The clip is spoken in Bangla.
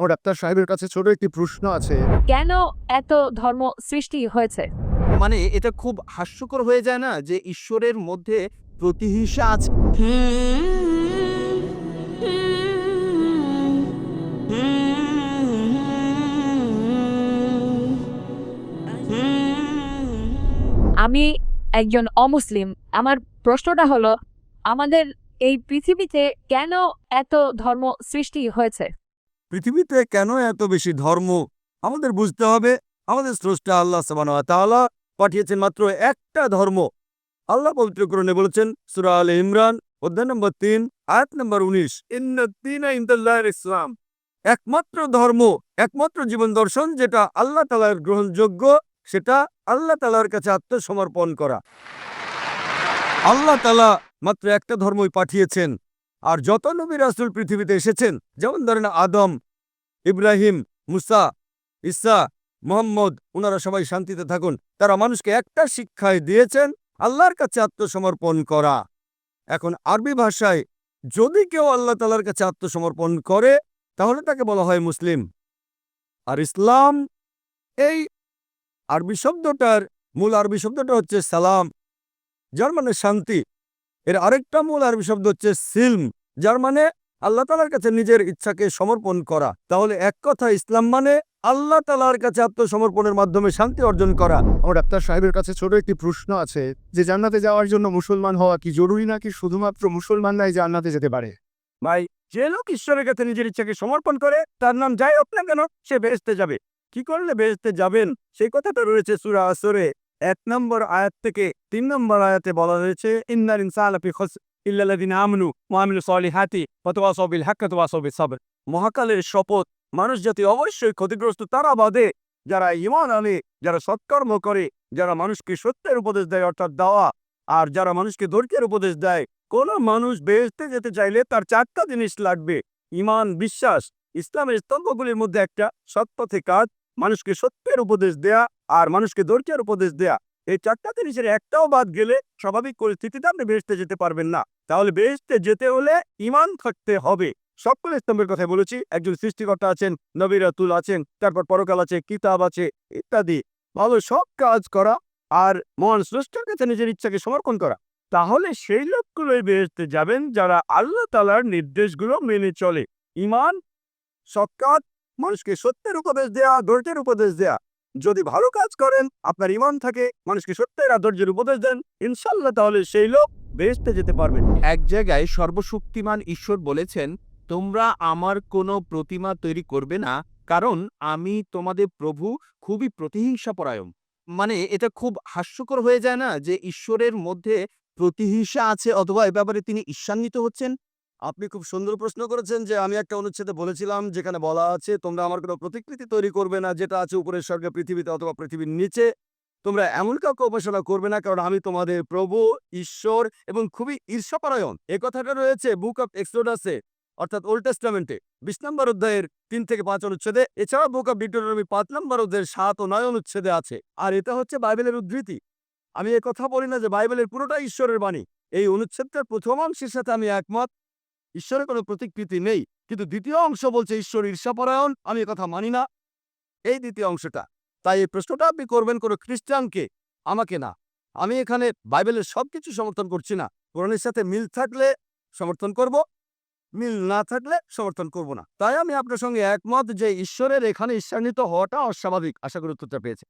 আমার ডাক্তার সাহেবের কাছে ছোট একটি প্রশ্ন আছে। কেন এত ধর্ম সৃষ্টি হয়েছে? মানে এটা খুব হাস্যকর হয়ে যায় না যে ঈশ্বরের মধ্যে প্রতিহিংসা আছে? আমি একজন অমুসলিম। আমার প্রশ্নটা হলো আমাদের এই পৃথিবীতে কেন এত ধর্ম সৃষ্টি হয়েছে? পৃথিবীতে কেন এত বেশি ধর্ম? আমাদের বুঝতে হবে। আমাদের স্রষ্টা আল্লাহ সাবানা পাঠিয়েছেন মাত্র একটা ধর্ম। আল্লাহ পবিত্রকরণে বলেছেন, সুরা আল ইমরান, অধ্যায় নম্বর তিন, আয়াত নম্বর উনিশ ইসলাম। একমাত্র ধর্ম, একমাত্র জীবন দর্শন যেটা আল্লাহ তালার গ্রহণযোগ্য, সেটা আল্লাহ তালার কাছে আত্মসমর্পণ করা। আল্লাহ তালা মাত্র একটা ধর্মই পাঠিয়েছেন। আর যত নবী রাসুল পৃথিবীতে এসেছেন, যেমন ধরেন আদম, ইব্রাহিম, মুসা ইসা মোহাম্মদ ওনারা সবাই শান্তিতে থাকুন। তারা মানুষকে একটা শিক্ষায় দিয়েছেন, আল্লাহর কাছে আত্মসমর্পণ করা। এখন আরবি ভাষায় যদি কেউ আল্লাহ তালার কাছে আত্মসমর্পণ করে, তাহলে তাকে বলা হয় মুসলিম। আর ইসলাম, এই আরবি শব্দটার মূল আরবি শব্দটা হচ্ছে সালাম, যার মানে শান্তি। এর আরেকটা মূল আরবি শব্দ হচ্ছে সিলম যার মানে আল্লাহ তালার কাছে নিজের ইচ্ছাকে সমর্পণ করা। তাহলে এক কথা ইসলাম মানে আল্লাহ তালার কাছে আত্মসমর্পণের মাধ্যমে শান্তি অর্জন করা। আমার ডাক্তার সাহেবের কাছে ছোট একটি প্রশ্ন আছে যে জান্নাতে যাওয়ার জন্য মুসলমান হওয়া কি জরুরি নাকি শুধুমাত্র মুসলমানরাই জান্নাতে যেতে পারে? ভাই যে লোক ঈশ্বরের কাছে নিজের ইচ্ছাকে সমর্পণ করে তার নাম যাই হোক না কেন সে বেহেস্তে যাবে। কি করলে বেহেস্তে যাবেন? সেই কথাটা রয়েছে সুরা আসরে। এক নম্বর আয়াত থেকে তিন নম্বর আয়াতে বলা হয়েছে ইন্দার ইনসান আফি খস ইল্লাল্লাযিনা আমনু আমিলুস সলিহাতি ওয়া তাওয়াসাউ বিল হাক্কি ওয়া তাওয়াসাউ বিস সাবর। মহাকালের শপথ, মানুষ জাতি অবশ্যই ক্ষতিগ্রস্ত, তারা বাদে যারা ইমান আনে, যারা সৎকর্ম করে, যারা মানুষকে সত্যের উপদেশ দেয় অর্থাৎ দাওয়া, আর যারা মানুষকে ধৈর্যের উপদেশ দেয়, কোন মানুষ বেহেস্তে যেতে চাইলে তার চারটা জিনিস লাগবে। ইমান বিশ্বাস, ইসলামের স্তম্ভগুলির মধ্যে একটা সৎপথে কাজ, মানুষকে সত্যের উপদেশ দেয়া আর মানুষকে ধৈর্যের উপদেশ দেয়া। এই চারটা জিনিসের একটাও বাদ গেলে স্বাভাবিক পরিস্থিতিতে আপনি বেহেস্তে যেতে পারবেন না। তাহলে বেহেস্তে যেতে হলে ইমান থাকতে হবে। সকল স্তম্ভের কথা বলেছি। একজন সৃষ্টিকর্তা আছেন, নবীরাতুল আছেন, তারপর পরকাল আছে, কিতাব আছে, ইত্যাদি। ভালো সব কাজ করা আর মহান স্রষ্টার কাছে নিজের ইচ্ছাকে সমর্পণ করা। তাহলে সেই লোকগুলোই বেহেস্তে যাবেন যারা আল্লাহ তালার নির্দেশগুলো মেনে চলে। ইমান সৎকাজ মানুষকে সত্যের উপদেশ দেয়া, ধৈর্যের উপদেশ দেয়া। যদি ভালো কাজ করেন, আপনার ইমান থাকে, মানুষকে সত্যের আর ধৈর্যের উপদেশ দেন ইনশাল্লাহ তাহলে সেই লোক বেহেস্তে যেতে পারবেন। এক জায়গায় সর্বশক্তিমান ঈশ্বর বলেছেন, তোমরা আমার কোনো প্রতিমা তৈরি করবে না, কারণ আমি তোমাদের প্রভু খুবই প্রতিহিংসা পরায়ণ মানে এটা খুব হাস্যকর হয়ে যায় না যে ঈশ্বরের মধ্যে প্রতিহিংসা আছে অথবা এ ব্যাপারে তিনি ঈর্ষান্বিত হচ্ছেন? আপনি খুব সুন্দর প্রশ্ন করেছেন যে আমি একটা অনুচ্ছেদে বলেছিলাম যেখানে বলা আছে, তোমরা আমার কোনো প্রতিকৃতি তৈরি করবে না যেটা আছে উপরের স্বর্গে, পৃথিবীতে অথবা পৃথিবীর নিচে। তোমরা এমন কাউকে উপাসনা করবে না কারণ আমি তোমাদের প্রভু, ঈশ্বর এবং খুবই ঈর্ষাপরায়ণ। এ কথাটা রয়েছে বুক অফ এক্সোডাসে, অর্থাৎ ওল্ড টেস্টামেন্টে, বিশ নম্বর অধ্যায়ের তিন থেকে পাঁচ অনুচ্ছেদে। এছাড়া বুক অফ ডিটোনমি পাঁচ নম্বর অধ্যায়ের সাত ও নয় অনুচ্ছেদে আছে। আর এটা হচ্ছে বাইবেলের উদ্ধৃতি। আমি কথা বলি না যে বাইবেলের পুরোটা ঈশ্বরের বাণী। এই অনুচ্ছেদটার প্রথম অংশের সাথে আমি একমত। ঈশ্বরের কোনো প্রতিকৃতি নেই, কিন্তু দ্বিতীয় অংশ বলছে ঈশ্বর ঈর্ষাপরায়ণ, আমি কথা মানি না। এই দ্বিতীয় অংশটা। তাই এই প্রশ্নটা আপনি করবেন কোনো খ্রিস্টানকে, আমাকে না। আমি এখানে বাইবেলের সবকিছু সমর্থন করছি না। কোরআনের সাথে মিল থাকলে সমর্থন করব, মিল না থাকলে সমর্থন করব না। তাই আমি আপনার সঙ্গে একমত যে ঈশ্বরের এখানে ঈর্ষান্বিত হওয়াটা অস্বাভাবিক। আশা করি উত্তরটা পেয়েছে